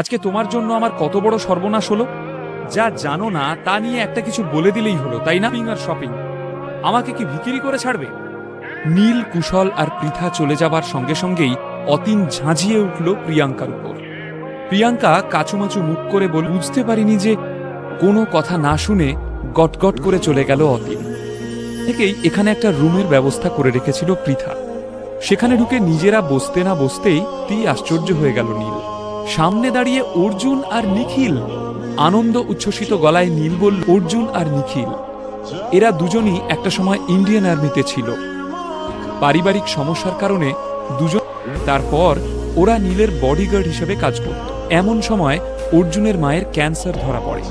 আজকে তোমার জন্য আমার কত বড় সর্বনাশ হলো? যা জানো না, তা নিয়ে একটা কিছু বলে দিলেই হলো, তাই না? আর শপিং আমাকে কি ভিকিরি করে ছাড়বে? নীল, কুশল আর পৃথা চলে যাবার সঙ্গে সঙ্গেই অতীন ঝাঁঝিয়ে উঠল প্রিয়াঙ্কার উপর। প্রিয়াঙ্কা কাচুমাচু মুখ করে বল, বুঝতে পারিনি যে কোনো কথা না শুনে গটগট করে চলে গেল অতীন। থেকেই এখানে একটা রুমের ব্যবস্থা করে রেখেছিল পৃথা। সেখানে ঢুকে নিজেরা বসতে না বসতেই তি আশ্চর্য হয়ে গেল নীল। সামনে দাঁড়িয়ে অর্জুন আর নিখিল। আনন্দ উচ্ছ্বসিত গলায় নীল বলল, অর্জুন আর নিখিল, এরা দুজনই একটা সময় ইন্ডিয়ান আর্মিতে ছিল। পারিবারিক সমস্যার কারণে দুজন তারপর ওরা নীলের বডিগার্ড হিসেবে কাজ করত। এমন সময় অর্জুনের মায়ের ক্যান্সার ধরা পড়ে।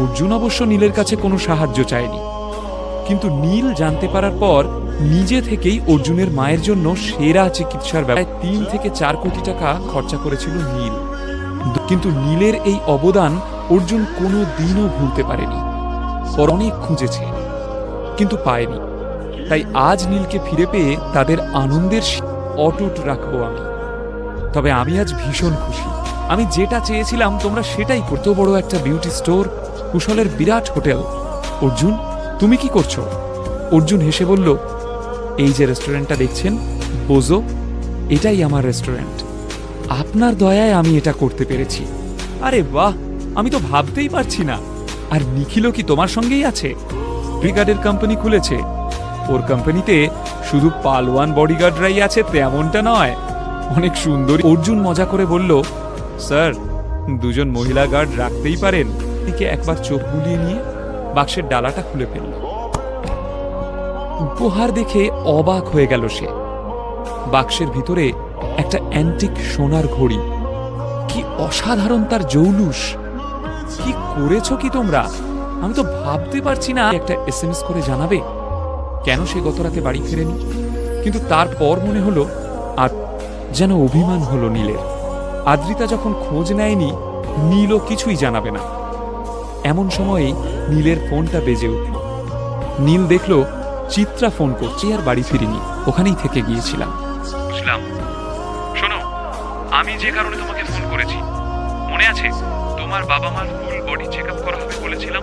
অর্জুন অবশ্য নীলের কাছে কোনো সাহায্য চায়নি। কিন্তু নীল জানতে পারার পর নিজে থেকেই অর্জুনের মায়ের জন্য সেরা চিকিৎসার ব্যবসায় তিন থেকে চার কোটি টাকা খরচা করেছিল নীল। কিন্তু নীলের এই অবদান অর্জুন কোনো দিনও ভুলতে পারেনি। পর অনেক খুঁজেছে, কিন্তু পায়নি। তাই আজ নীলকে ফিরে পেয়ে তাদের আনন্দের অটুট রাখব আমি। তবে আমি আজ ভীষণ খুশি। আমি যেটা চেয়েছিলাম তোমরা সেটাই করতে বড় একটা বিউটি স্টোর কুশলের বিরাট হোটেল অর্জুন তুমি কি করছ? অর্জুন হেসে বলল, এই যে রেস্টুরেন্টটা দেখছেন বোজো এটাই আমার রেস্টুরেন্ট আপনার দয়ায় আমি এটা করতে পেরেছি। আরে বাহ, আমি তো ভাবতেই পারছি না। আর নিখিলও কি তোমার সঙ্গেই আছে? ব্রিগার্ডের কোম্পানি খুলেছে। ওর কোম্পানিতে শুধু পালওয়ান বডিগার্ডরাই আছে, তেমনটা নয়। অনেক সুন্দর অর্জুন মজা করে বলল, স্যার, দুজন মহিলা গার্ড রাখতেই পারেন। একবার চোখ বুলিয়ে নিয়ে বাক্সের ডালাটা খুলে ফেলল। উপহার দেখে অবাক হয়ে গেল সে। বাক্সের ভিতরে একটা অ্যান্টিক সোনার ঘড়ি। কি অসাধারণ তার জৌলুস। কি করেছ কি তোমরা? আমি তো ভাবতে পারছি না। একটা এসএমএস করে জানাবে, কেন সে গত রাতে বাড়ি ফেরেনি? কিন্তু তারপর মনে হলো, আর যেন অভিমান হলো নীলের। আদ্রিতা যখন খোঁজ নেয়নি, নীলও কিছুই জানাবে না। এমন সময়েই নীলের ফোনটা বেজে উঠল। নীল দেখল চিত্রা ফোন করছে আর বাড়ি ফিরিনি ওখানেই থেকে গিয়েছিলাম। বুঝলাম। শোনো আমি যে কারণে তোমাকে ফোন করেছি মনে আছে? তোমার বাবা মার ফুল বডি চেক আপ করা হবে বলেছিলাম।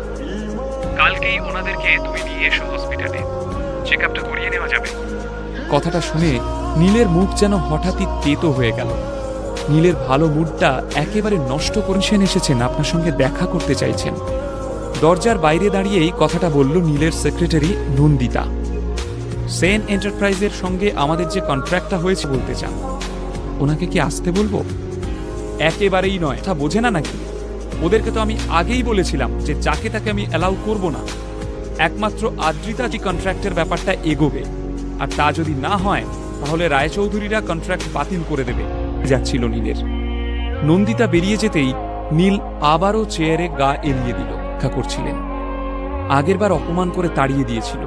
কালকেই ওনাদেরকে তুমি নিয়ে এসো হসপিটালে চেক আপটা করিয়ে নেওয়া যাবে। কথাটা শুনে নীলের মুখ যেন হঠাৎই তেতো হয়ে গেল। নীলের ভালো মুডটা একেবারে নষ্ট করেছেন এসেছেন, আপনার সঙ্গে দেখা করতে চাইছেন। দরজার বাইরে দাঁড়িয়েই কথাটা বলল নীলের সেক্রেটারি নন্দিতা। সেন এন্টারপ্রাইজের সঙ্গে আমাদের যে কন্ট্রাক্টটা হয়েছে বলতে চান, ওনাকে কি আসতে বলব? একেবারেই নয় তা বোঝে না নাকি? ওদেরকে তো আমি আগেই বলেছিলাম যে যাকে তাকে আমি অ্যালাউ করব না। একমাত্র আদ্রিতা যে কন্ট্রাক্টের ব্যাপারটা এগোবে। আর তা যদি না হয়, তাহলে রায়চৌধুরীরা কন্ট্রাক্ট বাতিল করে দেবে। যাচ্ছিল নীলের। নন্দিতা বেরিয়ে যেতেই নীল আবারও চেয়ারে গা এলিয়ে দিল রক্ষা করছিলেন। আগেরবার অপমান করে তাড়িয়ে দিয়েছিল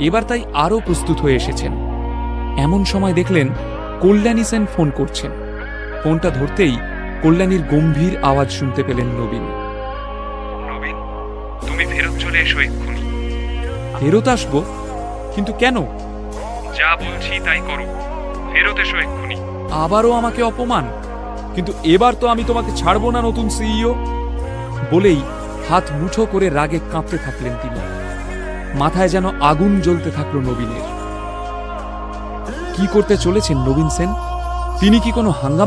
এবার তাই আরও প্রস্তুত হয়ে এসেছেন। এমন সময় দেখলেন কল্যাণী সেন ফোন করছেন। ফোনটা ধরতেই কল্যাণীর গম্ভীর আওয়াজ শুনতে পেলেন নবীন। নবীন তুমি ফেরত চলে এসো এক্ষুনি। ফেরত আসব? কিন্তু কেন? যা বলছি তাই করো। ফেরত এসো এক্ষুনি। আবারও আমাকে অপমান। কিন্তু এবার তো আমি তোমাকে ছাড়বো না নতুন সিইও। বলেই হাত মুঠো করে রাগে কাঁপতে থাকলেন তিনি। মাথায় যেন আগুন জ্বলতে থাকল নবীনের। কি করতে চলেছেন নবীন সেন? তিনি কি কোনো হাঙ্গামা